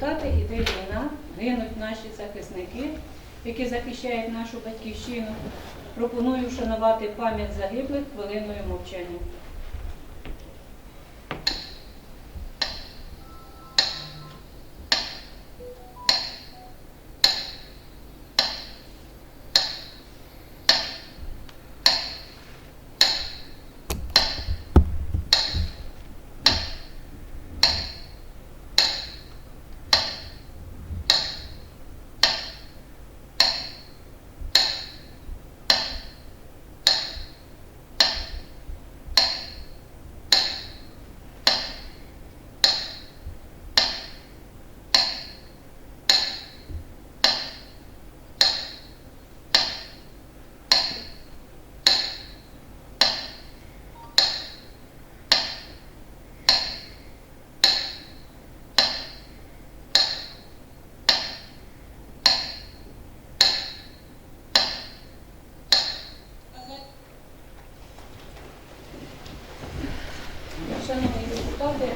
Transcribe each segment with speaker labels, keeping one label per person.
Speaker 1: депутати, іде війна, гинуть наші захисники, які захищають нашу батьківщину. Пропоную вшанувати пам'ять загиблих хвилиною мовчання. Шановні депутати,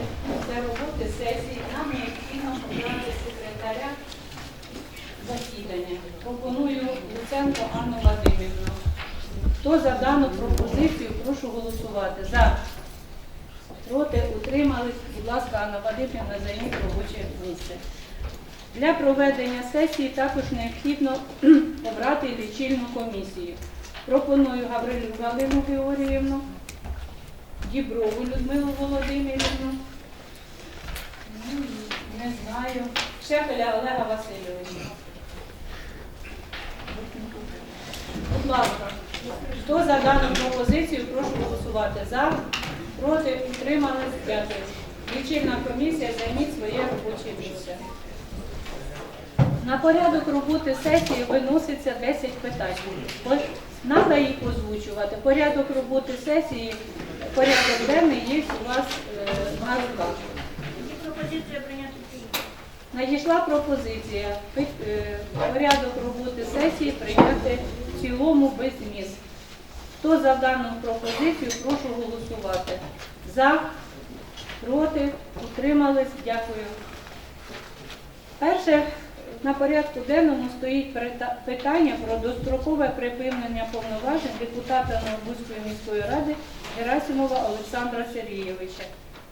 Speaker 1: для роботи сесії нам необхідно обрати секретаря засідання. Пропоную Луценко Анну Вадимівну. Хто за дану пропозицію, прошу голосувати. За. Проти, утримались. Будь ласка, Анна Вадимівна, займіть робоче місце. Для проведення сесії також необхідно обрати лічильну комісію. Пропоную Гаврилю Галину Георгіївну, Діброву Людмилу Володимирівну. Ну, Не знаю. Шепеля Олега Васильовича. Будь ласка, хто за дану пропозицію, прошу голосувати. За, проти, утримались, дякую. Лічильна комісія, займіть своє робоче місце. На порядок роботи сесії виноситься 10 питань. Треба їх озвучувати. Порядок роботи сесії, порядок денний є у вас е, на руках.
Speaker 2: Пропозиція прийняти.
Speaker 1: Надійшла пропозиція е, порядок роботи сесії прийняти в цілому без змін. Хто за дану пропозицію, прошу голосувати. За, проти, утримались, дякую. Перше на порядку денному стоїть питання про дострокове припинення повноважень депутата Новбузької міської ради Герасимова Олександра Сергійовича.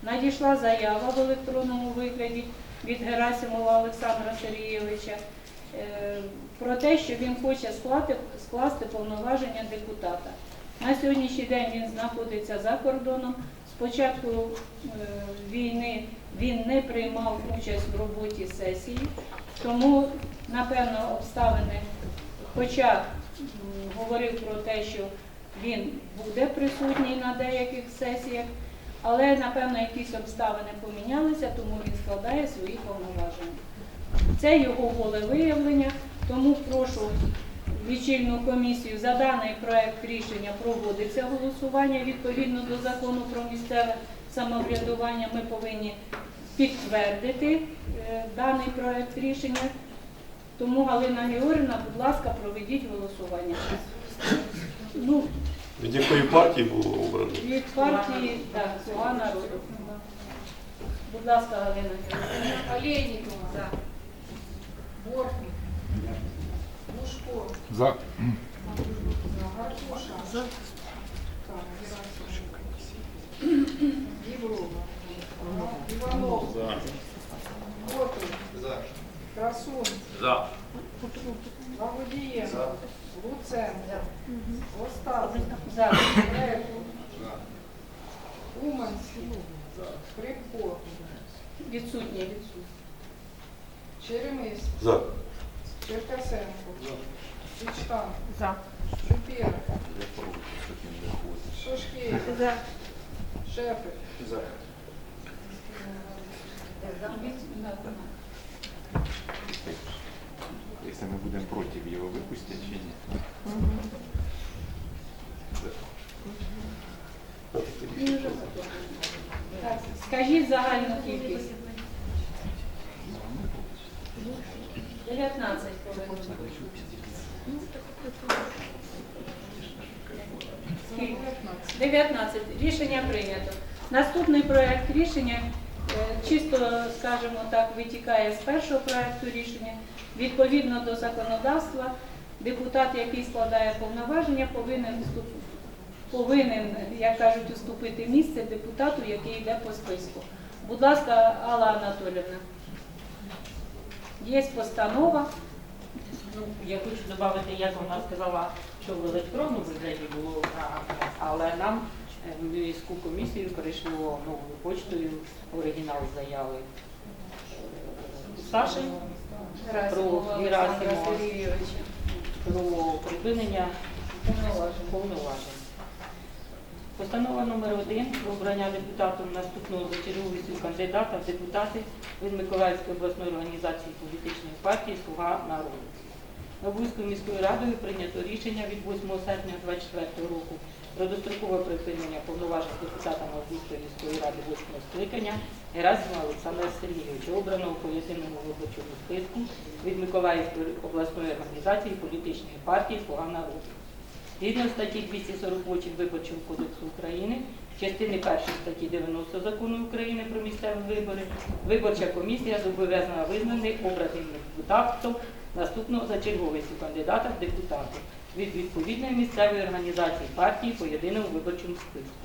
Speaker 1: Надійшла заява в електронному вигляді від Герасимова Олександра Сергійовича е, про те, що він хоче скласти повноваження депутата. На сьогоднішній день він знаходиться за кордоном. З початку е, війни він не приймав участь в роботі сесії, тому, напевно, обставини, хоча говорив про те, що він буде присутній на деяких сесіях, але, напевно, якісь обставини помінялися, тому він складає свої повноваження. Це його волевиявлення, тому прошу лічильну комісію за даний проект рішення проводиться голосування відповідно до закону про місцеве самоврядування. Ми повинні підтвердити е, даний проект рішення. Тому Галина Георгівна, будь ласка, проведіть голосування. Ну,
Speaker 3: Від якої партії було обрано?
Speaker 1: від партії, так, «Слуга народу». Будь ласка, Галина Георгівна.
Speaker 4: Олейникова. За. Бортник.
Speaker 5: За.
Speaker 4: За. Иванов.
Speaker 3: За.
Speaker 4: Котов.
Speaker 3: За.
Speaker 4: Красун.
Speaker 3: За.
Speaker 4: Остапов.
Speaker 1: За.
Speaker 4: Крипко.
Speaker 1: Відсутні, відсутні.
Speaker 4: Черемис.
Speaker 3: За.
Speaker 4: Черкасенко. Вічтан. За. Шупєр. Шошкей.
Speaker 1: За.
Speaker 4: Шепель.
Speaker 3: За.
Speaker 5: Если мы будем против, его выпустят чи нет?
Speaker 1: Так, Скажіть загальну кількість. 19 повинно бути. Скільки? 19. Рішення прийнято. Наступний проект рішення Е, Чисто, скажімо так, витікає з першого проекту рішення. Відповідно до законодавства, депутат, який складає повноваження, повинен повинен, як кажуть, уступити місце депутату, який йде по списку. Будь ласка, Алла Анатолівна. Є постанова.
Speaker 6: Ну, я хочу додати, як вона сказала, що в електронному вигляді було, але нам е, міську комісію прийшло новою почтою оригінал заяви е, Саші Про Герасимова. Про припинення
Speaker 1: Повноважень.
Speaker 6: Постанова номер 1 про обрання депутатом наступного за черговістю кандидата в депутати від Миколаївської обласної організації політичної партії Слуга народу. Новинською міською радою прийнято рішення від 8 серпня 2024 року про дострокове припинення повноважень депутата Новинської міської ради 8 скликання Герасима Олександра Сергійовича, обраного по єдиному виборчому списку від Миколаївської обласної організації політичної партії Слуга народу. Згідно статті 248 Виборчого кодексу України, частини 1 статті 90 Закону України про місцеві вибори, виборча комісія зобов'язана визнати обраним депутатом наступного за черговістю кандидата в депутати від відповідної місцевої організації партії по єдиному виборчому списку.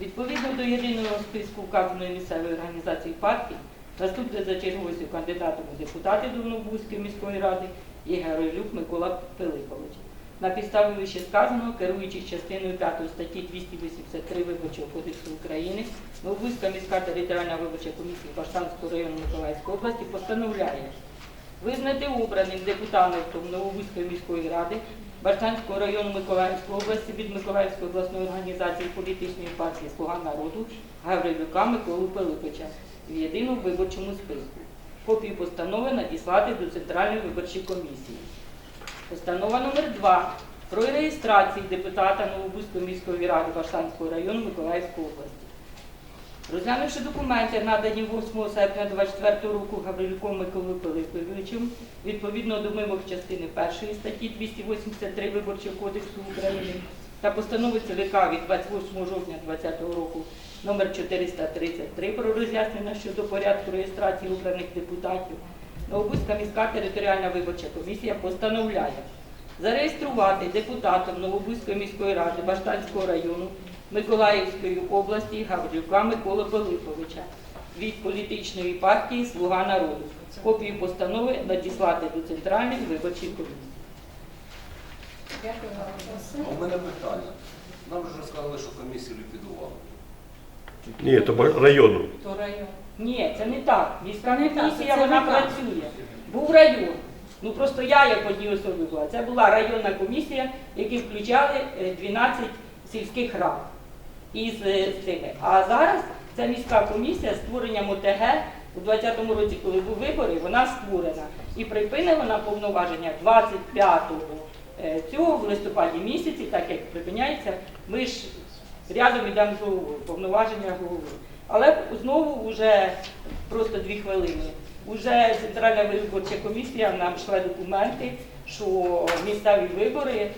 Speaker 6: Відповідно до єдиного списку вказаної місцевої організації партії, наступний за черговістю кандидатом у депутати до Новобузької міської ради є Геройлюк Микола Пилипович. На підставі вище сказаного, керуючись частиною 5 статті 283 Виборчого кодексу України, Новобузька міська територіальна виборча комісія Баштанського району Миколаївської області постановляє визнати обраним депутатом Новобузької міської ради Баштанського району Миколаївської області від Миколаївської обласної організації політичної партії Слуга народу Гаврилюка Миколу Пилипича в єдиному виборчому списку. Копію постанови надіслати до Центральної виборчої комісії. Постанова номер 2 про реєстрацію депутата Новобузької міської ради Баштанського району Миколаївської області. Розглянувши документи, надані 8 серпня 2024 року Гаврилюком Миколою Пилиповичем, відповідно до вимог частини 1 статті 283 Виборчого кодексу України та постанови ЦВК від 28 жовтня 2020 року номер 433 про роз'яснення щодо порядку реєстрації обраних депутатів, Новобузька міська територіальна виборча комісія постановляє зареєструвати депутатом Новобузької міської ради Баштанського району Миколаївської області Гаврилюка Миколи Пилиповича від політичної партії Слуга народу. Копію постанови надіслати до Центральної виборчої комісії.
Speaker 1: Дякую вам.
Speaker 7: У мене питання. Нам вже сказали, що комісію ліквідували.
Speaker 3: Ні, то району.
Speaker 1: То район.
Speaker 6: Ні, це не так. Міська комісія вона працює. Був район. Ну просто я як одній особі була. Це була районна комісія, які включали е, 12 сільських рад із е, цими. А зараз це міська комісія з створенням ОТГ у 2020 році, коли були вибори, вона створена і припинила вона повноваження 25-го е, цього в листопаді місяці, так як припиняється, ми ж рядом йдемо з головою, повноваження голови. Але знову вже просто дві хвилини. Уже Центральна виборча комісія нам шле документи, що місцеві вибори е,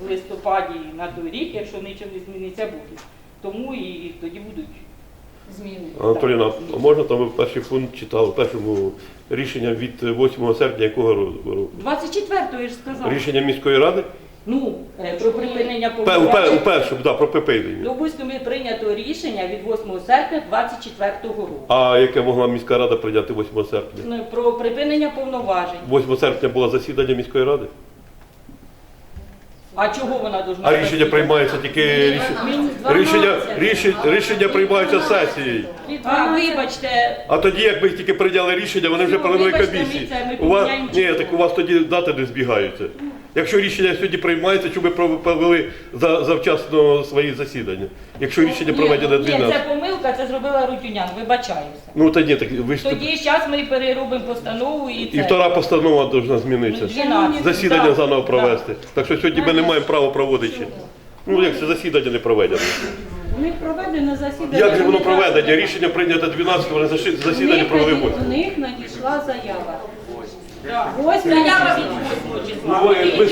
Speaker 6: в листопаді на той рік, якщо нічого не зміниться, будуть. Тому і тоді будуть
Speaker 1: Зміни.
Speaker 3: Анатоліна, а можна там ви перший пункт читали, першому рішення від 8 серпня якого року?
Speaker 6: 24-го я ж сказала.
Speaker 3: Рішення міської ради?
Speaker 6: Ну, е, про припинення
Speaker 3: Пе- У, пе- у
Speaker 6: повноважень.
Speaker 3: першому, да, про припинення.
Speaker 6: Допустимо, прийнято рішення від 8 серпня 24-го року.
Speaker 3: А яке могла міська рада прийняти 8 серпня?
Speaker 6: Ну, Про припинення повноважень.
Speaker 3: 8 серпня було засідання міської ради,
Speaker 6: А чого вона должна?
Speaker 3: а рішення приймається тільки рішення. Рішення, рішення, рішення приймаються сесією.
Speaker 6: А, вибачте,
Speaker 3: А тоді, як ми тільки прийняли рішення, вони вже
Speaker 6: Ну,
Speaker 3: провели
Speaker 6: вибачте,
Speaker 3: комісії.
Speaker 6: ми це, ми
Speaker 3: У вас
Speaker 6: поміняємо
Speaker 3: ні,
Speaker 6: число.
Speaker 3: так у вас тоді дати не збігаються. Якщо рішення сьогодні приймається, щоб ви пров- провели за- завчасно свої засідання. Якщо рішення проведено
Speaker 6: ні, ні, це помилка, це зробила Рутюнян, вибачаюся.
Speaker 3: Ну тоді так ви ж
Speaker 6: Тоді зараз ми переробимо постанову і це.
Speaker 3: і втора постанова повинна
Speaker 6: Ну,
Speaker 3: змінитися.
Speaker 6: 12.
Speaker 3: Засідання
Speaker 6: Так,
Speaker 3: заново провести. Так що сьогодні ми не маємо права проводити. Ну як це засідання не проведено?
Speaker 1: Них проведено засідання.
Speaker 3: Як же воно проведення? Рішення прийнято 12, вони засідання провели
Speaker 1: наді-
Speaker 3: 8.
Speaker 1: У них надійшла заява. Восьме
Speaker 6: Заява від 8 числа.
Speaker 3: Ну, ви- ви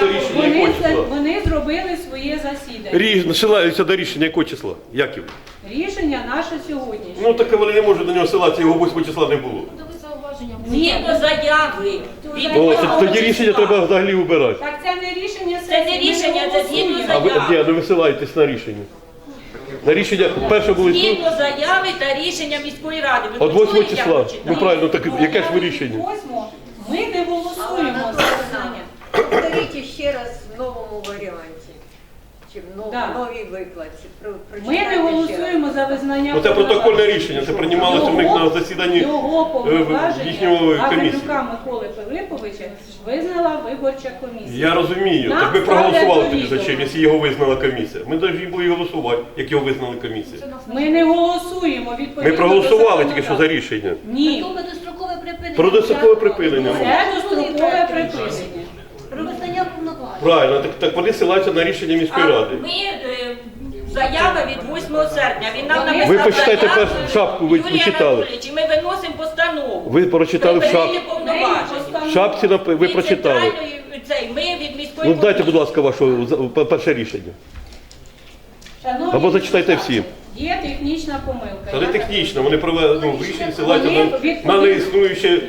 Speaker 3: до рішення
Speaker 1: Вони,
Speaker 3: числа?
Speaker 1: вони зробили своє засідання.
Speaker 3: Рі- Насилаються до рішення якого числа? Як його?
Speaker 1: Рішення наше сьогоднішнє.
Speaker 3: Ну так вони не можуть до нього ссилатися, його 8 числа не було.
Speaker 6: Згідно заяви від
Speaker 3: О, це- тоді рішення
Speaker 6: числа.
Speaker 3: треба взагалі убирати.
Speaker 1: Так це не рішення
Speaker 6: Це не
Speaker 1: сесії, ми
Speaker 6: рішення, це
Speaker 1: голосуємо.
Speaker 6: згідно
Speaker 3: А ви
Speaker 6: заяви.
Speaker 3: ні, ну ви ссилаєтесь на рішення. На рішення перше були тут,
Speaker 6: Згідно заяви та рішення міської ради. Ви
Speaker 3: от
Speaker 6: почули,
Speaker 3: 8
Speaker 6: як
Speaker 3: числа.
Speaker 6: прочитала?
Speaker 3: Ну правильно, так яке ж ви рішення?
Speaker 1: Восьмого Ми не голосуємо за визнання.
Speaker 8: Повторите ще раз в новому варіанті. Чи в нов-
Speaker 1: Да.
Speaker 8: новій викладці. Про-
Speaker 1: Ми
Speaker 8: прочитайте
Speaker 1: не
Speaker 8: ще раз.
Speaker 1: голосуємо за визнання.
Speaker 3: Оце протокольне рішення, це приймалося в них на засіданні
Speaker 1: Його
Speaker 3: е,
Speaker 1: повноваження
Speaker 3: їхньої комісії.
Speaker 1: Гаврилюка Миколи Пилиповича визнала виборча комісія.
Speaker 3: Я розумію,
Speaker 1: Нам
Speaker 3: так ви проголосували тоді за чим, якщо його визнала комісія. Ми повинні були голосувати, як його визнали комісія.
Speaker 1: Ми не голосуємо відповідно.
Speaker 3: Ми проголосували
Speaker 1: до
Speaker 3: тільки що за
Speaker 1: законодавства.
Speaker 3: рішення.
Speaker 1: Ні,
Speaker 2: Про дострокове припинення.
Speaker 3: Про дострокове припинення.
Speaker 1: це дострокове припинення.
Speaker 2: Про визнання повноважень.
Speaker 3: Правильно, так, так вони ссилаються на рішення міської
Speaker 6: А
Speaker 3: ради.
Speaker 6: Ми, е, заява від 8 серпня, він нам
Speaker 1: Ви
Speaker 6: написав
Speaker 3: почитайте
Speaker 6: заяву,
Speaker 3: першу шапку, ви
Speaker 6: Юрій
Speaker 3: почитали.
Speaker 6: Анатолійович, і ми виносимо постанову.
Speaker 3: Ви прочитали в
Speaker 6: Про
Speaker 3: шап...
Speaker 6: повноважень.
Speaker 3: в шапці, напи- ви
Speaker 6: Від
Speaker 3: прочитали.
Speaker 6: центральної, цей, ми від міської
Speaker 3: Ну дайте, будь ласка, ваше за- перше рішення.
Speaker 1: Шановні
Speaker 3: Або зачитайте
Speaker 1: депутати,
Speaker 3: всі.
Speaker 1: Є технічна помилка.
Speaker 3: Не
Speaker 1: Я-
Speaker 3: технічно, вони провели ну, рішення ссилаються
Speaker 1: Вони
Speaker 3: на,
Speaker 1: відповідно-
Speaker 3: на неіснуюче,
Speaker 2: Юрій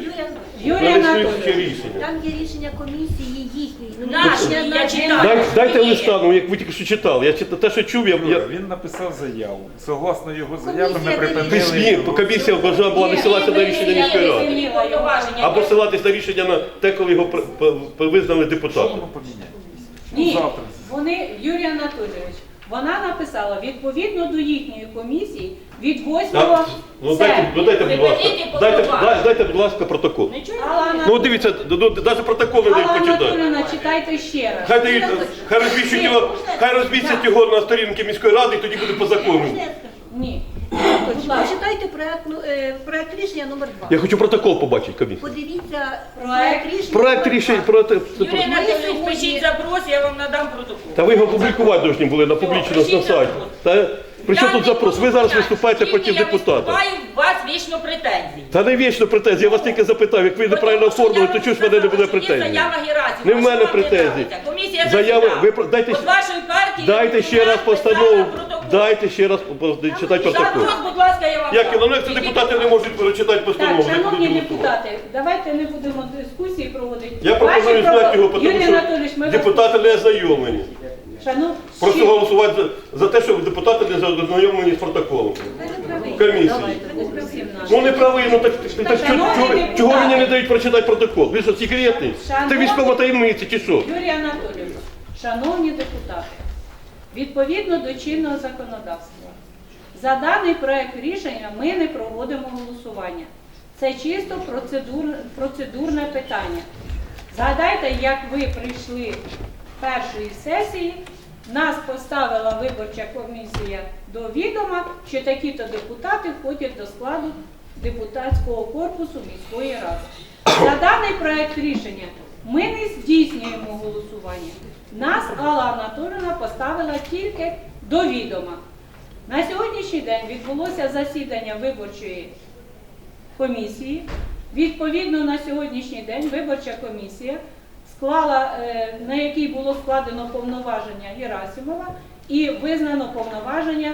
Speaker 1: Юрій
Speaker 3: на неіснуюче
Speaker 1: Анатолійович,
Speaker 3: рішення.
Speaker 2: Там є рішення комісії їхньої. Ну,
Speaker 6: Наші, я.
Speaker 3: Дай, дайте
Speaker 6: Ні.
Speaker 3: листа, ну як ви тільки що читали. Я читав, те, що чув, я, я...
Speaker 5: Він написав заяву. Согласно його заяві, ми
Speaker 2: Комісія
Speaker 5: припинили.
Speaker 3: Письмі, комісія должна була не ссилатися на рішення міської ради. Або ссилатися на рішення на те, коли його при- п- визнали
Speaker 5: Що
Speaker 3: депутатом.
Speaker 5: воно поміняє?
Speaker 1: Ні,
Speaker 5: Завтра.
Speaker 1: вони, Юрій Анатолійович, вона написала відповідно до їхньої комісії від 8
Speaker 3: Так? Ну дайте, ну, дайте, будь ласка,
Speaker 6: Припиніть
Speaker 3: дайте, дай- дайте, будь ласка, протокол.
Speaker 6: Нічого.
Speaker 1: Алла
Speaker 3: Ну дивіться, ну, навіть протокол не дають
Speaker 1: Алла
Speaker 3: почитати.
Speaker 1: Анатолійовна, читайте ще раз.
Speaker 3: Хай дають, хай розміщуть його, хай розвісять його на сторінки міської ради, і тоді буде по закону.
Speaker 1: Ні. Будь ласка.
Speaker 2: Почитайте проект, ну, е, проект рішення номер 2.
Speaker 3: Я хочу протокол побачити комісії.
Speaker 2: Подивіться
Speaker 1: Проект
Speaker 2: рішення.
Speaker 3: Проект
Speaker 2: номер
Speaker 3: рішень
Speaker 2: два.
Speaker 3: про те-
Speaker 6: Юрій Анатолійович, пишіть запрос, я вам надам протокол.
Speaker 3: Та ви його публікувати повинні були на публічно на сайті. Та при чому тут запрос? Ви зараз виступаєте проти депутата.
Speaker 6: Я виступаю, у вас вічно претензії.
Speaker 3: Та не вічно претензії, я вас тільки запитав, як ви неправильно
Speaker 6: Тому що
Speaker 3: оформили,
Speaker 6: я
Speaker 3: то
Speaker 6: вам
Speaker 3: чого ж в мене не буде
Speaker 6: що є
Speaker 3: претензій?
Speaker 6: Заява Герасимова,
Speaker 3: Не в мене
Speaker 6: що вам
Speaker 3: претензій.
Speaker 6: нравиться? Комісія
Speaker 3: Заяви,
Speaker 6: засідала.
Speaker 3: ви про- дайте
Speaker 6: От
Speaker 3: ще-
Speaker 6: вашої партії
Speaker 3: Дайте ще раз постанову,
Speaker 6: протокол.
Speaker 3: Дайте ще раз читати протокол.
Speaker 6: Запрос, будь ласка, я вам
Speaker 3: Як
Speaker 6: дам.
Speaker 3: це депутати не можуть прочитати
Speaker 1: Так,
Speaker 3: постанову? як
Speaker 1: шановні депутати, давайте не будемо дискусії проводити.
Speaker 3: Я пропоную зняти його, тому що депутати не ознайомлені.
Speaker 1: Шанов...
Speaker 3: Прошу голосувати за, те, щоб депутати не ознайомлені з протоколом. Комісії. Ну не правий, ну так, так чого, чого, мені не дають прочитати протокол? Ви що, секретний? Це
Speaker 1: Шановні-
Speaker 3: військова таємниця чи що?
Speaker 1: Юрій Анатолійович, шановні депутати, відповідно до чинного законодавства, за даний проект рішення ми не проводимо голосування. Це чисто процедур, процедурне питання. Згадайте, як ви прийшли першої сесії, нас поставила виборча комісія до відома, що такі-то депутати входять до складу депутатського корпусу міської ради. За даний проект рішення ми не здійснюємо голосування. Нас Алла Анатолійовна поставила тільки до відома. На сьогоднішній день відбулося засідання виборчої комісії. Відповідно, на сьогоднішній день виборча комісія склала, е, на якій було складено повноваження Герасимова і визнано повноваження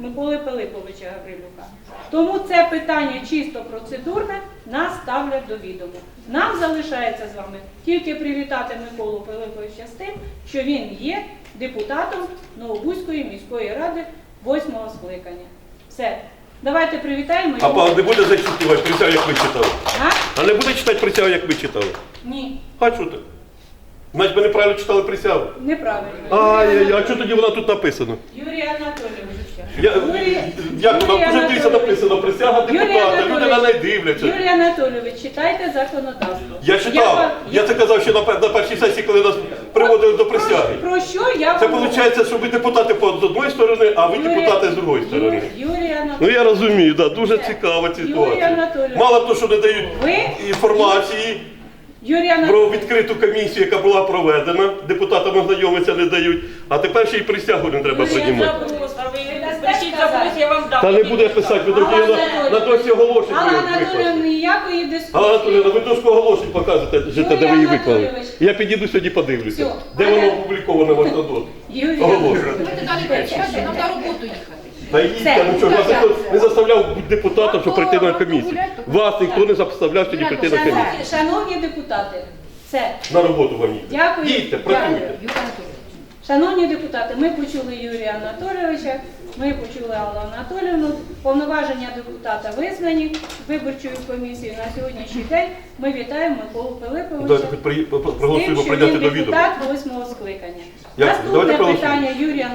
Speaker 1: Миколи Пилиповича Гаврилюка. Тому це питання чисто процедурне нас ставлять до відому. Нам залишається з вами тільки привітати Миколу Пилиповича з тим, що він є депутатом Новобузької міської ради восьмого скликання. Все. Давайте привітаємо
Speaker 3: А пан не буде зачитувати присягу, як ви читали?
Speaker 1: А?
Speaker 3: А не буде читати присягу, як ви читали?
Speaker 1: Ні,
Speaker 3: А що так? Значить, ви неправильно читали присягу.
Speaker 1: неправильно.
Speaker 3: Ай-яй, а що тоді вона тут написано?
Speaker 1: Юрій Анатолійович.
Speaker 3: Я, як вона вже дивіться написано, присяга депутата, люди на неї дивляться.
Speaker 1: Юрій Анатолійович, читайте законодавство.
Speaker 3: Я читав, я це казав ще на, пер- на першій сесії, коли нас приводили до присяги.
Speaker 1: Про що я
Speaker 3: Це виходить, що ви депутати по- з одної сторони, а ви
Speaker 1: Юрій-
Speaker 3: депутати з другої сторони.
Speaker 1: Юрій
Speaker 3: Ну
Speaker 1: Анатолійович,
Speaker 3: я розумію, да, дуже цікава
Speaker 1: Юрій
Speaker 3: ситуація.
Speaker 1: Анатолійович.
Speaker 3: Мало того, що не дають
Speaker 1: ви,
Speaker 3: інформації
Speaker 1: Юрій
Speaker 3: про
Speaker 1: Анатолійович,
Speaker 3: відкриту комісію, яка була проведена, депутатам ознайомитися не дають, а тепер ще й присягу не треба приймати.
Speaker 6: запрос, а ви
Speaker 1: Дасте
Speaker 6: я вам дам.
Speaker 3: Та не буде писати, ви тоді на, на досі оголошень
Speaker 1: Алла
Speaker 3: будете
Speaker 1: ніякої дискусії.
Speaker 3: Анатоліївна, ви доску оголошень покажете, жите, де ви її
Speaker 1: Юрій
Speaker 3: виклали.
Speaker 1: Анатолійович.
Speaker 3: Я підійду сьогодні подивлюся,
Speaker 1: Всьо.
Speaker 3: де воно опубліковано в Автодот.
Speaker 1: Юрій
Speaker 3: Оголошення.
Speaker 1: Анатолійович.
Speaker 4: Нам на роботу їхати.
Speaker 3: Та їдьте, ну що, вас ніхто не заставляв депутатам, щоб прийти на комісію. Вас ніхто не заставляв сьогодні прийти на комісію.
Speaker 1: Шановні- Шановні депутати, все.
Speaker 3: На роботу вам їдьте.
Speaker 1: Дякую.
Speaker 3: Їдьте, працюйте.
Speaker 1: Дякую. Шановні депутати, ми почули Юрія Анатолійовича, ми почули Аллу Анатолійовну, Повноваження депутата визнані виборчою комісією на сьогоднішній день. Ми вітаємо Миколу Пилиповича.
Speaker 3: Давайте
Speaker 1: з тим, що
Speaker 3: прийняти
Speaker 1: він
Speaker 3: до відома.
Speaker 1: депутат восьмого скликання.
Speaker 3: Як?
Speaker 1: Наступне
Speaker 3: проголосуємо.
Speaker 1: питання Юрія